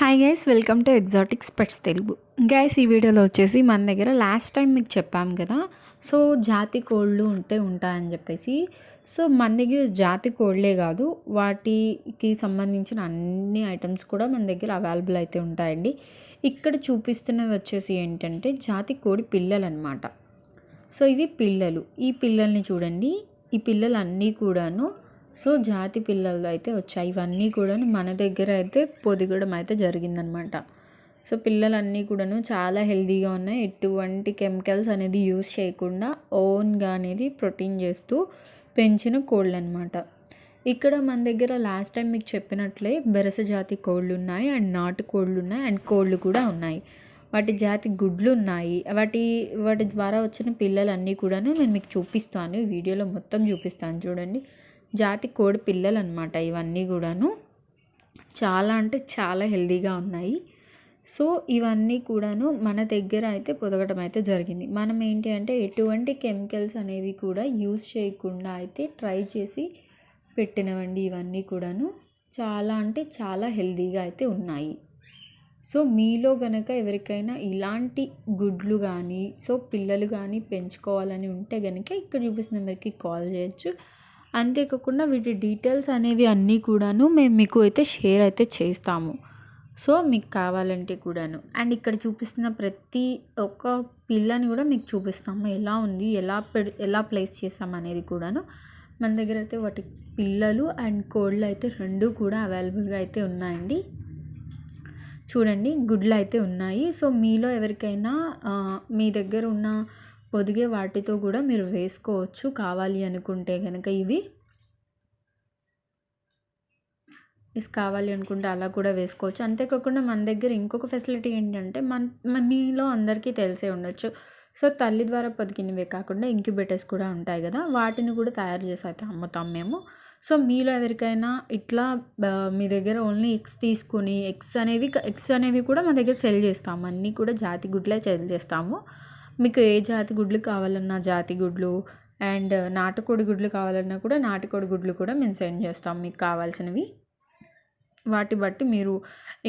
Hi guys welcome to exotic pets Telugu guys ఈ వీడియోలో వచ్చేసి మన దగ్గర లాస్ట్ టైం మీకు చెప్పాం కదా. సో జాతి కోళ్ళు ఉంటే ఉంటాయని చెప్పేసి. సో మన దగ్గర జాతి కోళ్ళే కాదు. వాటికి సంబంధించిన అన్ని ఐటమ్స్ కూడా మన దగ్గర అవైలబుల్ అయితే ఉంటాయండి. ఇక్కడ చూపిస్తున్నవి వచ్చేసి ఏంటంటే జాతి కోడి పిల్లలు అనమాట సో ఇవి పిల్లలు. ఈ పిల్లల్ని చూడండి. ఈ పిల్లలు అన్నీ కూడాను సో జాతి పిల్లలు అయితే వచ్చాయి. ఇవన్నీ కూడా మన దగ్గర అయితే పొదిగడం అయితే జరిగిందనమాట. సో పిల్లలన్నీ కూడాను చాలా హెల్తీగా ఉన్నాయి. ఎటువంటి కెమికల్స్ అనేది యూస్ చేయకుండా ఓన్గా అనేది ప్రోటీన్ చేస్తూ పెంచిన కోళ్ళు అనమాట ఇక్కడ మన దగ్గర లాస్ట్ టైం మీకు చెప్పినట్లే బెరస జాతి కోళ్ళు ఉన్నాయి అండ్ నాటు కోళ్ళు ఉన్నాయి అండ్ కోళ్ళు కూడా ఉన్నాయి. వాటి జాతి గుడ్లు ఉన్నాయి వాటి వాటి ద్వారా వచ్చిన పిల్లలన్నీ కూడాను నేను మీకు చూపిస్తాను. వీడియోలో మొత్తం చూపిస్తాను. చూడండి. జాతి కోడి పిల్లలు అనమాట ఇవన్నీ కూడాను. చాలా అంటే చాలా హెల్దీగా ఉన్నాయి. సో ఇవన్నీ కూడాను మన దగ్గర అయితే పొదగటం అయితే జరిగింది. మనం ఏంటి అంటే ఎటువంటి కెమికల్స్ అనేవి కూడా యూస్ చేయకుండా అయితే ట్రై చేసి పెట్టినవండి ఇవన్నీ కూడాను. చాలా అంటే చాలా హెల్దీగా అయితే ఉన్నాయి. సో మీలో గనక ఎవరికైనా ఇలాంటి గుడ్లు కానీ సో పిల్లలు కానీ పెంచుకోవాలని ఉంటే కనుక ఇక్కడ చూపిస్తున్న నెంబర్కి కాల్ చేయొచ్చు. అంతేకాకుండా వీటి డీటెయిల్స్ అనేవి అన్నీ కూడాను మేము మీకు అయితే షేర్ అయితే చేస్తాము. సో మీకు కావాలంటే కూడాను. అండ్ ఇక్కడ చూపిస్తున్న ప్రతి ఒక్క పిల్లని కూడా మీకు చూపిస్తాము. ఎలా ఉంది ఎలా పె ఎలా ప్లేస్ చేస్తాం అనేది కూడాను. మన దగ్గర అయితే వాటి పిల్లలు అండ్ కోళ్ళు అయితే రెండు కూడా అవైలబుల్గా అయితే ఉన్నాయండి. చూడండి గుడ్లు అయితే ఉన్నాయి. సో మీలో ఎవరికైనా మీ దగ్గర ఉన్న పొదిగే వాటితో కూడా మీరు వేసుకోవచ్చు. కావాలి అనుకుంటే కనుక ఇవి. ఇస్ కావాలి అనుకుంటే అలా కూడా వేసుకోవచ్చు. అంతేకాకుండా మన దగ్గర ఇంకొక ఫెసిలిటీ ఏంటంటే మన మీలో అందరికీ తెలిసే ఉండొచ్చు. సో తల్లి ద్వారా పొదిగినవే కాకుండా ఇంక్యుబేటర్స్ కూడా ఉంటాయి కదా. వాటిని కూడా తయారు చేసి అయితే అమ్ముతాం మేము. సో మీలో ఎవరికైనా ఇట్లా మీ దగ్గర ఓన్లీ ఎగ్స్ తీసుకుని ఎగ్స్ అనేవి ఎగ్స్ అనేవి కూడా మా దగ్గర సెల్ చేస్తాము. అన్నీ కూడా జాతి గుడ్లే సెల్ చేస్తాము. మీకు ఏ జాతి గుడ్లు కావాలన్నా జాతి గుడ్లు అండ్ నాటుకోడి గుడ్లు కావాలన్నా కూడా నాటుకోడి గుడ్లు కూడా మేము సెండ్ చేస్తాం మీకు కావాల్సినవి. వాటి బట్టి మీరు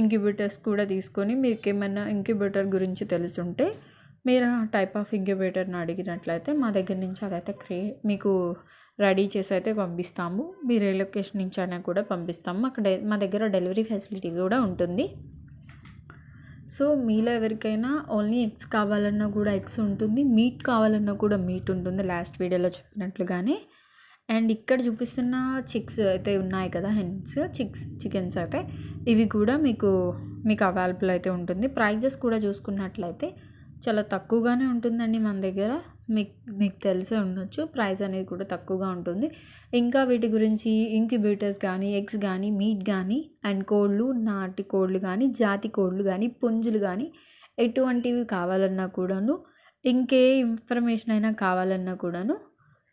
ఇంక్యుబేటర్స్ కూడా తీసుకొని మీకు ఏమైనా ఇంక్యుబేటర్ గురించి తెలుసుంటే మీరు టైప్ ఆఫ్ ఇంక్యుబేటర్ని అడిగినట్లయితే మా దగ్గర నుంచి అదైతే క్రియే మీకు రెడీ చేసి అయితే పంపిస్తాము. మీరు ఏ లొకేషన్ నుంచి అయినా కూడా పంపిస్తాము. అక్కడ మా దగ్గర డెలివరీ ఫెసిలిటీ కూడా ఉంటుంది. సో మీలో ఎవరికైనా ఓన్లీ ఎగ్స్ కావాలన్నా కూడా ఎగ్స్ ఉంటుంది మీట్ కావాలన్నా కూడా మీట్ ఉంటుంది లాస్ట్ వీడియోలో చెప్పినట్లుగానే. అండ్ ఇక్కడ చూపిస్తున్న చిక్స్ అయితే ఉన్నాయి కదా హెన్స్ చిక్స్ చికెన్స్ అయితే. ఇవి కూడా మీకు మీకు అవైలబుల్ అయితే ఉంటుంది. ప్రైజెస్ కూడా చూసుకున్నట్లయితే చాలా తక్కువగానే ఉంటుందండి మన దగ్గర. మీకు మీకు తెలిసే ఉండొచ్చు. ప్రైస్ అనేది కూడా తక్కువగా ఉంటుంది. ఇంకా వీటి గురించి ఇంక్యుబేటర్స్ కానీ ఎగ్స్ కానీ మీట్ కానీ అండ్ కోళ్ళు నాటి కోళ్ళు కానీ జాతి కోళ్ళు కానీ పుంజులు కానీ ఎటువంటివి కావాలన్నా కూడాను ఇంకే ఇన్ఫర్మేషన్ అయినా కావాలన్నా కూడాను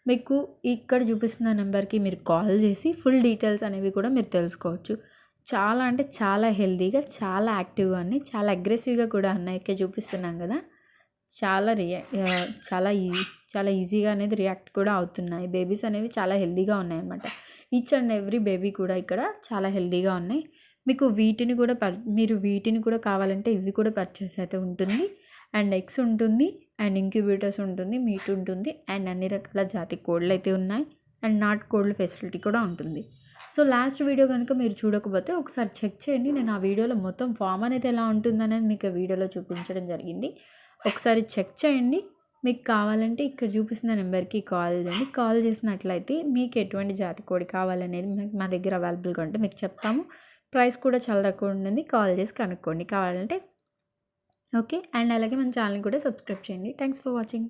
మీకు ఇక్కడ చూపిస్తున్న నెంబర్కి మీరు కాల్ చేసి ఫుల్ డీటెయిల్స్ అనేవి కూడా మీరు తెలుసుకోవచ్చు. చాలా అంటే చాలా హెల్తీగా చాలా యాక్టివ్గా అన్నీ చాలా అగ్రెసివ్గా కూడా అన్నయ్యకే చూపిస్తున్నాం కదా. చాలా రియా చాలా ఈ చాలా ఈజీగా అనేది రియాక్ట్ కూడా అవుతున్నాయి. బేబీస్ అనేవి చాలా హెల్దీగా ఉన్నాయి అన్నమాట ఈచ్ అండ్ ఎవ్రీ బేబీ కూడా ఇక్కడ చాలా హెల్దీగా ఉన్నాయి. మీకు వీటిని కూడా పర్ మీరు వీటిని కూడా కావాలంటే ఇవి కూడా పర్చేస్ అయితే ఉంటుంది. అండ్ ఎగ్స్ ఉంటుంది అండ్ ఇంక్యుబేటర్స్ ఉంటుంది మీట్ ఉంటుంది అండ్ అన్ని రకాల జాతి కోళ్ళు అయితే ఉన్నాయి అండ్ నాట్ కోళ్ళు ఫెసిలిటీ కూడా ఉంటుంది. సో లాస్ట్ వీడియో కనుక మీరు చూడకపోతే ఒకసారి చెక్ చేయండి. నేను ఆ వీడియోలో మొత్తం ఫామ్ అనేది ఎలా ఉంటుందనేది మీకు వీడియోలో చూపించడం జరిగింది. ఒకసారి చెక్ చేయండి. మీకు కావాలంటే ఇక్కడ చూపిస్తున్న నెంబర్కి కాల్ చేయండి. కాల్ చేసినట్లయితే మీకు ఎటువంటి జాతి కోడి కావాలనేది మా దగ్గర అవైలబుల్గా ఉంటే మీకు చెప్తాము. ప్రైస్ కూడా చాలా తక్కువ ఉంటుంది కాల్ చేసి కనుక్కోండి. కావాలంటే ఓకే. అండ్ అలాగే మన ఛానల్ కూడా సబ్స్క్రైబ్ చేయండి. Thanks for watching.